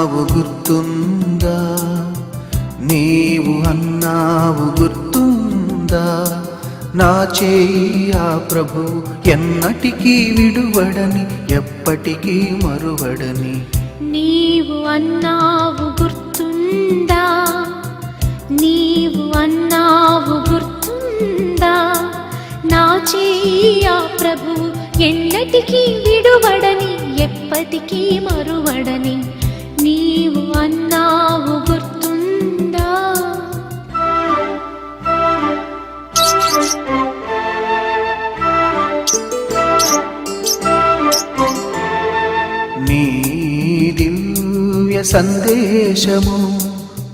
అన్నావు గుర్తుందా? నీవు అన్నావు గుర్తుందా? నా చేయి ఆ ప్రభు ఎన్నటికీ విడువడని ఎప్పటికీ మరువడని. నీవు అన్నావు గుర్తుందా? నీవు అన్నావు గుర్తుందా? నా చేయి ఆ ప్రభు ఎన్నటికీ విడువడని ఎప్పటికీ మరువడని. సందేశము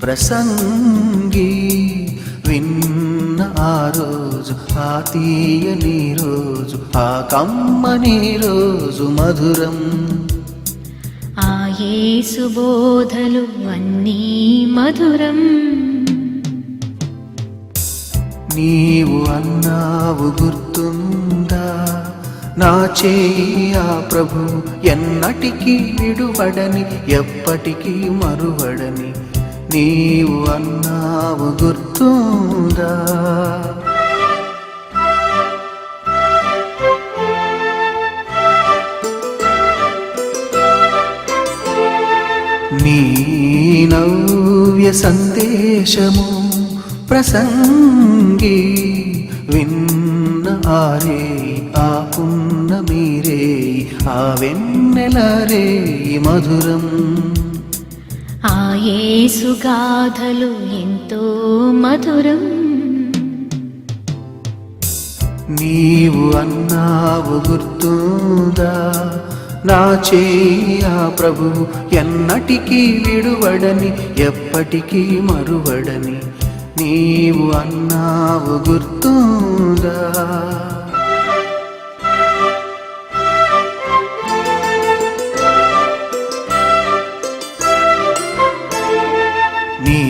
ప్రసంగి విన్న ఆ రోజు ఆ తీయని రోజు ఆ కమ్మని రోజు మధురం. ఆ యేసు బోధలు అన్నీ మధురం. నీవు అన్నావు గుర్తుందా? నా చేయి ఆ ప్రభు ఎన్నటికీ విడువడని ఎప్పటికీ మరువడని నీవు అన్నావు గుర్తుందా? నీ నవ్య సందేశము ప్రసంగి విన్ విన్న ఆరే ఆ పున్న మీరే ఆ వెన్నెలరే మధురం. ఆ యేసు గాథలు ఎంతో మధురం. నీవు అన్నావు గుర్తుందా? నా చేయ ప్రభు ఎన్నటికీ విడువడని ఎప్పటికీ మరువడని. నీవు అన్నావు గుర్తుందా? నీ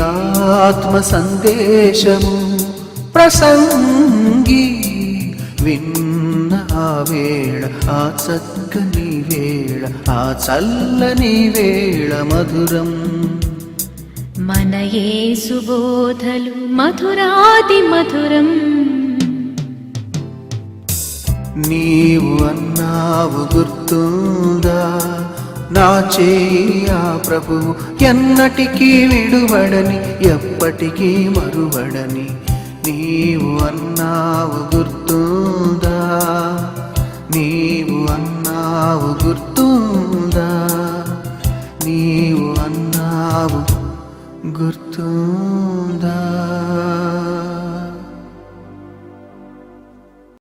ఆత్మ సందేశము ప్రసంగి విన్న ఆ వేళ ఆ చక్కని వేళ ఆ చల్లని వేళ మధురం. మన సుబోధలు మధురాది మధురం. నీవు అన్నావు గుర్తుందా? నా చేయ ప్రభు ఎన్నటికీ విడువడని ఎప్పటికీ మరువడని. నీవు అన్నావు గుర్తుందా? నీవు అన్నావు గుర్తుందా? నీవు అన్నావు गुर्तू